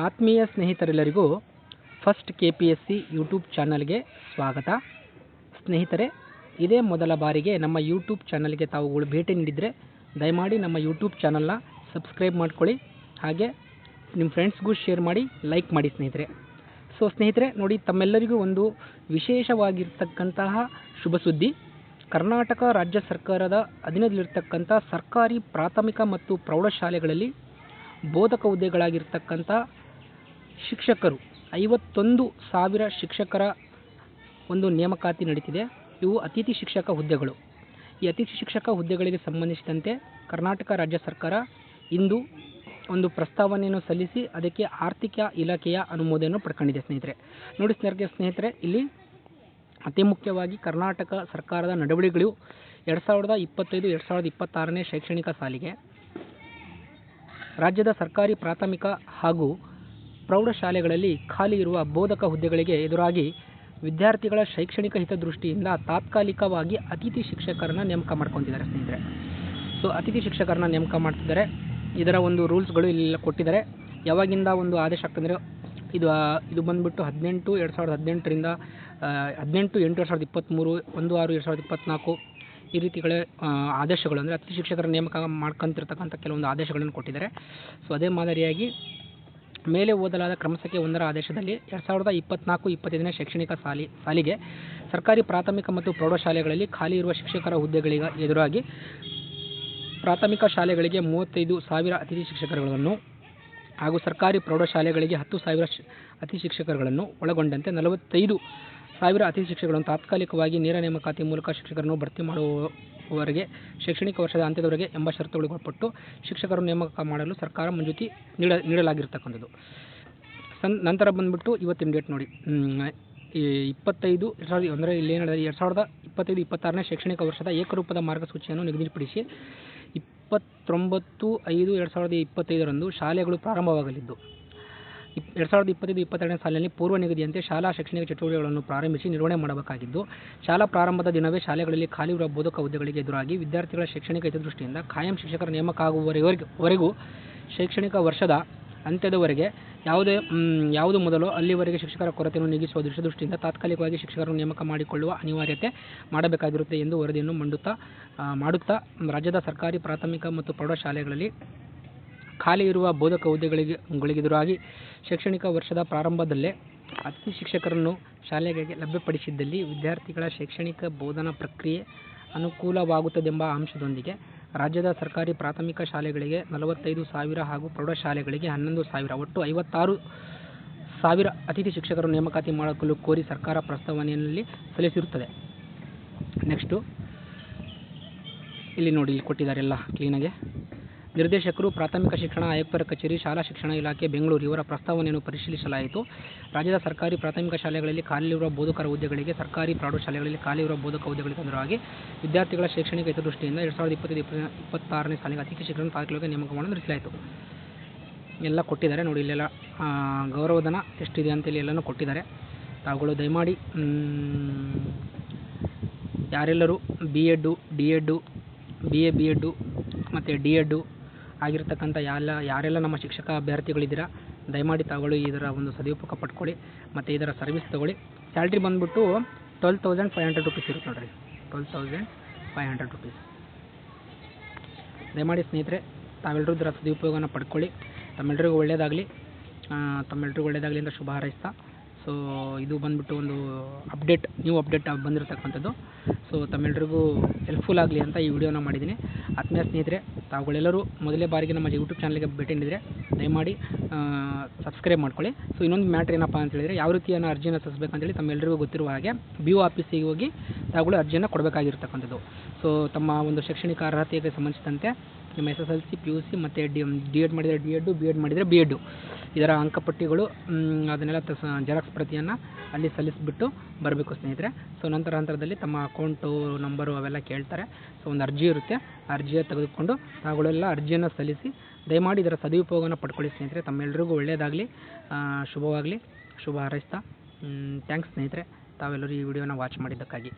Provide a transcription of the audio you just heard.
ಆತ್ಮೀಯ ಸ್ನೇಹಿತರೆಲ್ಲರಿಗೂ first K P S C YouTube ಚಾನಲ್ಗೆ ಸ್ವಾಗತ. ಸ್ನೇಹಿತರೆ, ಇದೇ ಮೊದಲ ಬಾರಿಗೆ ನಮ್ಮ ಯೂಟ್ಯೂಬ್ ಚಾನಲ್ಗೆ ತಾವುಗಳು ಭೇಟಿ ನೀಡಿದರೆ ದಯಮಾಡಿ ನಮ್ಮ ಯೂಟ್ಯೂಬ್ ಚಾನಲ್ನ ಸಬ್ಸ್ಕ್ರೈಬ್ ಮಾಡ್ಕೊಳ್ಳಿ. ಹಾಗೆ ನಿಮ್ಮ ಫ್ರೆಂಡ್ಸ್ಗೂ ಶೇರ್ ಮಾಡಿ, ಲೈಕ್ ಮಾಡಿ ಸ್ನೇಹಿತರೆ. ಸೊ, ಸ್ನೇಹಿತರೆ, ನೋಡಿ, ತಮ್ಮೆಲ್ಲರಿಗೂ ಒಂದು ವಿಶೇಷವಾಗಿರ್ತಕ್ಕಂತಹ ಶುಭ ಸುದ್ದಿ. ಕರ್ನಾಟಕ ರಾಜ್ಯ ಸರ್ಕಾರದ ಅಧೀನದಲ್ಲಿರ್ತಕ್ಕಂಥ ಸರ್ಕಾರಿ ಪ್ರಾಥಮಿಕ ಮತ್ತು ಪ್ರೌಢಶಾಲೆಗಳಲ್ಲಿ ಬೋಧಕ ಹುದ್ದೆಗಳಾಗಿರ್ತಕ್ಕಂಥ ಶಿಕ್ಷಕರು. ಐವತ್ತೊಂದು ಸಾವಿರ ಶಿಕ್ಷಕರ ಒಂದು ನೇಮಕಾತಿ ನಡೀತಿದೆ. ಇವು ಅತಿಥಿ ಶಿಕ್ಷಕ ಹುದ್ದೆಗಳು. ಈ ಅತಿಥಿ ಶಿಕ್ಷಕ ಹುದ್ದೆಗಳಿಗೆ ಸಂಬಂಧಿಸಿದಂತೆ ಕರ್ನಾಟಕ ರಾಜ್ಯ ಸರ್ಕಾರ ಇಂದು ಒಂದು ಪ್ರಸ್ತಾವನೆಯನ್ನು ಸಲ್ಲಿಸಿ ಅದಕ್ಕೆ ಆರ್ಥಿಕ ಇಲಾಖೆಯ ಅನುಮೋದನೆಯನ್ನು ಪಡ್ಕೊಂಡಿದೆ ಸ್ನೇಹಿತರೆ. ನೋಡಿ ಸ್ನೇಹಿತರೆ ಸ್ನೇಹಿತರೆ, ಇಲ್ಲಿ ಅತಿ ಮುಖ್ಯವಾಗಿ ಕರ್ನಾಟಕ ಸರ್ಕಾರದ ನಡವಳಿಗಳು ಎರಡು ಸಾವಿರದ ಇಪ್ಪತ್ತೈದು, ಎರಡು ಸಾವಿರದ ಇಪ್ಪತ್ತಾರನೇ ಶೈಕ್ಷಣಿಕ ಸಾಲಿಗೆ. ರಾಜ್ಯದ ಸರ್ಕಾರಿ ಪ್ರಾಥಮಿಕ ಹಾಗೂ ಪ್ರೌಢಶಾಲೆಗಳಲ್ಲಿ ಖಾಲಿ ಇರುವ ಬೋಧಕ ಹುದ್ದೆಗಳಿಗೆ ಎದುರಾಗಿ ವಿದ್ಯಾರ್ಥಿಗಳ ಶೈಕ್ಷಣಿಕ ಹಿತದೃಷ್ಟಿಯಿಂದ ತಾತ್ಕಾಲಿಕವಾಗಿ ಅತಿಥಿ ಶಿಕ್ಷಕರನ್ನ ನೇಮಕ ಮಾಡ್ಕೊತಿದ್ದಾರೆ ಸ್ನೇಹಿತರೆ. ಸೊ ಅತಿಥಿ ಶಿಕ್ಷಕರನ್ನ ನೇಮಕ ಮಾಡ್ತಿದ್ದಾರೆ. ಇದರ ಒಂದು ರೂಲ್ಸ್ಗಳು ಇಲ್ಲೆಲ್ಲ ಕೊಟ್ಟಿದ್ದಾರೆ. ಯಾವಾಗಿಂದ ಒಂದು ಆದೇಶ ಆಗ್ತಂದರೆ ಇದು ಇದು ಬಂದುಬಿಟ್ಟು ಹದಿನೆಂಟು, ಎರಡು ಸಾವಿರದ ಹದಿನೆಂಟರಿಂದ ಹದಿನೆಂಟು, ಎಂಟು, ಎರಡು ಸಾವಿರದ ಇಪ್ಪತ್ತ್ಮೂರು ಒಂದು, ಆರು, ಎರಡು ಸಾವಿರದ ಇಪ್ಪತ್ತ್ನಾಲ್ಕು ಈ ರೀತಿಗಳ ಆದೇಶಗಳು ಅಂದರೆ ಅತಿಥಿ ಶಿಕ್ಷಕರ ನೇಮಕ ಮಾಡ್ಕೊಂತಿರ್ತಕ್ಕಂಥ ಕೆಲವೊಂದು ಆದೇಶಗಳನ್ನು ಕೊಟ್ಟಿದ್ದಾರೆ. ಸೊ ಅದೇ ಮಾದರಿಯಾಗಿ ಮೇಲೆ ಓದಲಾದ ಕ್ರಮಸಂಖ್ಯೆ ಒಂದರ ಆದೇಶದಲ್ಲಿ ಎರಡು ಸಾವಿರದ ಇಪ್ಪತ್ತ್ನಾಲ್ಕು ಇಪ್ಪತ್ತೈದನೇ ಶೈಕ್ಷಣಿಕ ಸಾಲಿ ಸಾಲಿಗೆ ಸರ್ಕಾರಿ ಪ್ರಾಥಮಿಕ ಮತ್ತು ಪ್ರೌಢಶಾಲೆಗಳಲ್ಲಿ ಖಾಲಿ ಇರುವ ಶಿಕ್ಷಕರ ಹುದ್ದೆಗಳಿಗೆ ಎದುರಾಗಿ ಪ್ರಾಥಮಿಕ ಶಾಲೆಗಳಿಗೆ ಮೂವತ್ತೈದು ಸಾವಿರ ಅತಿಥಿ ಶಿಕ್ಷಕರುಗಳನ್ನು ಹಾಗೂ ಸರ್ಕಾರಿ ಪ್ರೌಢಶಾಲೆಗಳಿಗೆ ಹತ್ತು ಸಾವಿರ ಶಿ, ಅತಿಥಿ ಶಿಕ್ಷಕರುಗಳನ್ನು ಒಳಗೊಂಡಂತೆ ನಲವತ್ತೈದು ಸಾವಿರ ಅತಿಥಿ ಶಿಕ್ಷಕರನ್ನು ತಾತ್ಕಾಲಿಕವಾಗಿ ನೇರ ನೇಮಕಾತಿ ಮೂಲಕ ಶಿಕ್ಷಕರನ್ನು ಭರ್ತಿ ಮಾಡುವವರೆಗೆ ಶೈಕ್ಷಣಿಕ ವರ್ಷದ ಅಂತ್ಯದವರೆಗೆ ಎಂಬ ಷರತ್ತುಗಳಿಗೊಳಪಟ್ಟು ಶಿಕ್ಷಕರನ್ನು ನೇಮಕ ಮಾಡಲು ಸರ್ಕಾರ ಮಂಜೂತಿ ನೀಡ, ನೀಡಲಾಗಿರ್ತಕ್ಕಂಥದ್ದು. ಸನ್, ನಂತರ ಬಂದುಬಿಟ್ಟು ಇವತ್ತಿನ ಡೇಟ್ ನೋಡಿ. ಇಪ್ಪತ್ತೈದು, ಎರಡು ಸಾವಿರದ ಅಂದರೆ ಇಲ್ಲಿ ಏನು ಎರಡು ಸಾವಿರದ ಇಪ್ಪತ್ತೈದು, ಇಪ್ಪತ್ತಾರನೇ ಶೈಕ್ಷಣಿಕ ವರ್ಷದ ಏಕರೂಪದ ಮಾರ್ಗಸೂಚಿಯನ್ನು ನಿಗದಿಪಡಿಸಿ ಇಪ್ಪತ್ತೊಂಬತ್ತು ಐದು, ಎರಡು ಸಾವಿರದ ಇಪ್ಪತ್ತೈದರಂದು ಶಾಲೆಗಳು ಪ್ರಾರಂಭವಾಗಲಿದ್ದು. ಇಪ್ ಎರಡು ಸಾವಿರದ ಇಪ್ಪತ್ತೈದು ಇಪ್ಪತ್ತೆರಡನೇ ಸಾಲಿನಲ್ಲಿ ಪೂರ್ವ ನಿಗದಿಯಂತೆ ಶಾಲಾ ಶೈಕ್ಷಣಿಕ ಚಟುವಟಿಕೆಗಳನ್ನು ಪ್ರಾರಂಭಿಸಿ ನಿರ್ವಹಣೆ ಮಾಡಬೇಕಾಗಿದ್ದು, ಶಾಲಾ ಪ್ರಾರಂಭದ ದಿನವೇ ಶಾಲೆಗಳಲ್ಲಿ ಖಾಲಿ ಇರುವ ಬೋಧಕ ಹುದ್ದೆಗಳಿಗೆ ಎದುರಾಗಿ ವಿದ್ಯಾರ್ಥಿಗಳ ಶೈಕ್ಷಣಿಕ ಹಿತದೃಷ್ಟಿಯಿಂದ ಖಾಯಂ ಶಿಕ್ಷಕರ ನೇಮಕ ಆಗುವವರೆಗೆ ವರೆಗೂ ಶೈಕ್ಷಣಿಕ ವರ್ಷದ ಅಂತ್ಯದವರೆಗೆ ಯಾವುದೇ ಯಾವುದು ಮೊದಲು ಅಲ್ಲಿವರೆಗೆ ಶಿಕ್ಷಕರ ಕೊರತೆಯನ್ನು ನೀಗಿಸುವ ದೃಷ್ಟಿಯಿಂದ ತಾತ್ಕಾಲಿಕವಾಗಿ ಶಿಕ್ಷಕರನ್ನು ನೇಮಕ ಮಾಡಿಕೊಳ್ಳುವ ಅನಿವಾರ್ಯತೆ ಮಾಡಬೇಕಾಗಿರುತ್ತೆ ಎಂದು ವರದಿಯನ್ನು ಮಂಡುತ್ತಾ ಮಾಡುತ್ತಾ, ರಾಜ್ಯದ ಸರ್ಕಾರಿ ಪ್ರಾಥಮಿಕ ಮತ್ತು ಪ್ರೌಢಶಾಲೆಗಳಲ್ಲಿ ಖಾಲಿ ಇರುವ ಬೋಧಕ ಹುದ್ದೆಗಳಿಗೆ ಗಳಿಗೆದುರಾಗಿ ಶೈಕ್ಷಣಿಕ ವರ್ಷದ ಪ್ರಾರಂಭದಲ್ಲೇ ಅತಿಥಿ ಶಿಕ್ಷಕರನ್ನು ಶಾಲೆಗಳಿಗೆ ಲಭ್ಯಪಡಿಸಿದ್ದಲ್ಲಿ ವಿದ್ಯಾರ್ಥಿಗಳ ಶೈಕ್ಷಣಿಕ ಬೋಧನಾ ಪ್ರಕ್ರಿಯೆ ಅನುಕೂಲವಾಗುತ್ತದೆಂಬ ಅಂಶದೊಂದಿಗೆ ರಾಜ್ಯದ ಸರ್ಕಾರಿ ಪ್ರಾಥಮಿಕ ಶಾಲೆಗಳಿಗೆ ನಲವತ್ತೈದು ಸಾವಿರ ಹಾಗೂ ಪ್ರೌಢಶಾಲೆಗಳಿಗೆ ಹನ್ನೊಂದು ಸಾವಿರ, ಒಟ್ಟು ಐವತ್ತಾರು ಸಾವಿರ ಅತಿಥಿ ಶಿಕ್ಷಕರು ನೇಮಕಾತಿ ಮಾಡಲು ಕೋರಿ ಸರ್ಕಾರ ಪ್ರಸ್ತಾವನೆಯಲ್ಲಿ ಸಲ್ಲಿಸಿರುತ್ತದೆ. ನೆಕ್ಸ್ಟು ಇಲ್ಲಿ ನೋಡಿ, ಇಲ್ಲಿ ಕೊಟ್ಟಿದ್ದಾರೆ ಎಲ್ಲ ಕ್ಲೀನಾಗೆ ನಿರ್ದೇಶಕರು ಪ್ರಾಥಮಿಕ ಶಿಕ್ಷಣ, ಆಯುಕ್ತರ ಕಚೇರಿ, ಶಾಲಾ ಶಿಕ್ಷಣ ಇಲಾಖೆ, ಬೆಂಗಳೂರು ಇವರ ಪ್ರಸ್ತಾವನೆಯನ್ನು ಪರಿಶೀಲಿಸಲಾಯಿತು. ರಾಜ್ಯದ ಸರ್ಕಾರಿ ಪ್ರಾಥಮಿಕ ಶಾಲೆಗಳಲ್ಲಿ ಖಾಲಿಯಿರುವ ಬೋಧಕರ ಹುದ್ದೆಗಳಿಗೆ ಸರ್ಕಾರಿ ಪ್ರೌಢಶಾಲೆಗಳಲ್ಲಿ ಖಾಲಿಯಿರುವ ಬೋಧಕ ಹುದ್ದೆಗಳಿಗೆ ಅನುರವಾಗಿ ವಿದ್ಯಾರ್ಥಿಗಳ ಶೈಕ್ಷಣಿಕ ಹಿತದೃಷ್ಟಿಯಿಂದ ಎರಡು ಸಾವಿರದ ಇಪ್ಪತ್ತೈದು, ಇಪ್ಪತ್ತಾರನೇ ಸಾಲಿಗೆ ಅತಿಥಿ ಶಿಕ್ಷಣ ತಾತ್ಕಾಲಿಕ ನೇಮಕವನ್ನು ನಡೆಸಲಾಯಿತು. ಎಲ್ಲ ಕೊಟ್ಟಿದ್ದಾರೆ ನೋಡಿ, ಇಲ್ಲೆಲ್ಲ ಗೌರವಧನ ಎಷ್ಟಿದೆ ಅಂತೇಳಿ ಎಲ್ಲನೂ ಕೊಟ್ಟಿದ್ದಾರೆ. ತಾವುಗಳು ದಯಮಾಡಿ ಯಾರೆಲ್ಲರೂ B Ed D Ed B A B Ed ಮತ್ತು ಡಿ ಎಡ್ಡು ಆಗಿರ್ತಕ್ಕಂಥ ಎಲ್ಲ, ಯಾರೆಲ್ಲ ನಮ್ಮ ಶಿಕ್ಷಕ ಅಭ್ಯರ್ಥಿಗಳಿದ್ದೀರಾ, ದಯಮಾಡಿ ತಗೊಳ್ಳಿ ಇದರ ಒಂದು ಸದುಪಯೋಗ ಪಡ್ಕೊಳ್ಳಿ, ಮತ್ತು ಇದರ ಸರ್ವಿಸ್ ತಗೊಳ್ಳಿ. ಸ್ಯಾಲ್ರಿ ಬಂದುಬಿಟ್ಟು twelve thousand five hundred rupees ಇರುತ್ತೆ ನೋಡಿರಿ. Twelve thousand five hundred rupees ದಯಮಾಡಿ ಸ್ನೇಹಿತರೆ ತಾವೆಲ್ಲರೂ ಇದರ ಸದುಪಯೋಗನ ಪಡ್ಕೊಳ್ಳಿ. ತಮ್ಮೆಲ್ಲರಿಗೂ ಒಳ್ಳೆಯದಾಗಲಿ ತಮ್ಮೆಲ್ಲರಿಗೂ ಒಳ್ಳೆಯದಾಗಲಿ ಅಂತ ಶುಭ ಹಾರೈಸ್ತಾ. ಸೊ ಇದು ಬಂದುಬಿಟ್ಟು ಒಂದು ಅಪ್ಡೇಟ್ ನ್ಯೂ ಅಪ್ಡೇಟ್ ಬಂದಿರತಕ್ಕಂಥದ್ದು. ಸೊ ತಮ್ಮೆಲ್ಲರಿಗೂ ಹೆಲ್ಪ್ಫುಲ್ ಆಗಲಿ ಅಂತ ಈ ವಿಡಿಯೋನ ಮಾಡಿದ್ದೀನಿ. ಆತ್ಮೀಯ ಸ್ನೇಹಿತರೆ, ತಾವುಗಳೆಲ್ಲರೂ ಮೊದಲೇ ಬಾರಿಗೆ ನಮ್ಮ ಯೂಟ್ಯೂಬ್ ಚಾನಲ್ಗೆ ಭೇಟಿ ನೀಡಿದರೆ ದಯಮಾಡಿ ಸಬ್ಸ್ಕ್ರೈಬ್ ಮಾಡ್ಕೊಳ್ಳಿ. ಸೊ ಇನ್ನೊಂದು ಮ್ಯಾಟ್ರ್ ಏನಪ್ಪ ಅಂತ ಹೇಳಿದರೆ, ಯಾವ ರೀತಿಯನ್ನು ಅರ್ಜಿಯನ್ನು ಸಲ್ಲಿಸಬೇಕಂತೇಳಿ ತಮ್ಮೆಲ್ಲರಿಗೂ ಗೊತ್ತಿರುವ ಹಾಗೆ ಬಿ ಒ ಆಫೀಸಿಗೆ ಹೋಗಿ ತಾವುಗಳು ಅರ್ಜಿಯನ್ನು ಕೊಡಬೇಕಾಗಿರ್ತಕ್ಕಂಥದ್ದು. ಸೊ ತಮ್ಮ ಒಂದು ಶೈಕ್ಷಣಿಕ ಅರ್ಹತೆಗೆ ಸಂಬಂಧಿಸಿದಂತೆ ನಿಮ್ಮ S S L C P U C ಮತ್ತು ಡಿ ಡಿ ಎಡ್ ಮಾಡಿದರೆ ಡಿ ಎಡ್ಡು ಬಿ ಎಡ್ ಮಾಡಿದರೆ ಬಿ ಎಡ್ಡು ಇದರ ಅಂಕಪಟ್ಟಿಗಳು ಅದನ್ನೆಲ್ಲ ತಸ್ ಜೆರಾಕ್ಸ್ ಪ್ರತಿಯನ್ನು ಅಲ್ಲಿ ಸಲ್ಲಿಸಿಬಿಟ್ಟು ಬರಬೇಕು ಸ್ನೇಹಿತರೆ. ಸೊ ನಂತರ ಹಂತದಲ್ಲಿ ತಮ್ಮ ಅಕೌಂಟು, ನಂಬರು ಅವೆಲ್ಲ ಕೇಳ್ತಾರೆ. ಸೊ ಒಂದು ಅರ್ಜಿ ಇರುತ್ತೆ. ಅರ್ಜಿಯ ತೆಗೆದುಕೊಂಡು ತಾವುಗಳೆಲ್ಲ ಅರ್ಜಿಯನ್ನು ಸಲ್ಲಿಸಿ ದಯಮಾಡಿ ಇದರ ಸದುಪಯೋಗವನ್ನು ಪಡ್ಕೊಳ್ಳಿ ಸ್ನೇಹಿತರೆ. ತಮ್ಮೆಲ್ಲರಿಗೂ ಒಳ್ಳೆಯದಾಗಲಿ ಶುಭವಾಗಲಿ, ಶುಭ ಹಾರೈಸ್ತಾ ಥ್ಯಾಂಕ್ಸ್ ಸ್ನೇಹಿತರೆ. ತಾವೆಲ್ಲರೂ ಈ ವಿಡಿಯೋನ ವಾಚ್ ಮಾಡಿದ್ದಕ್ಕಾಗಿ.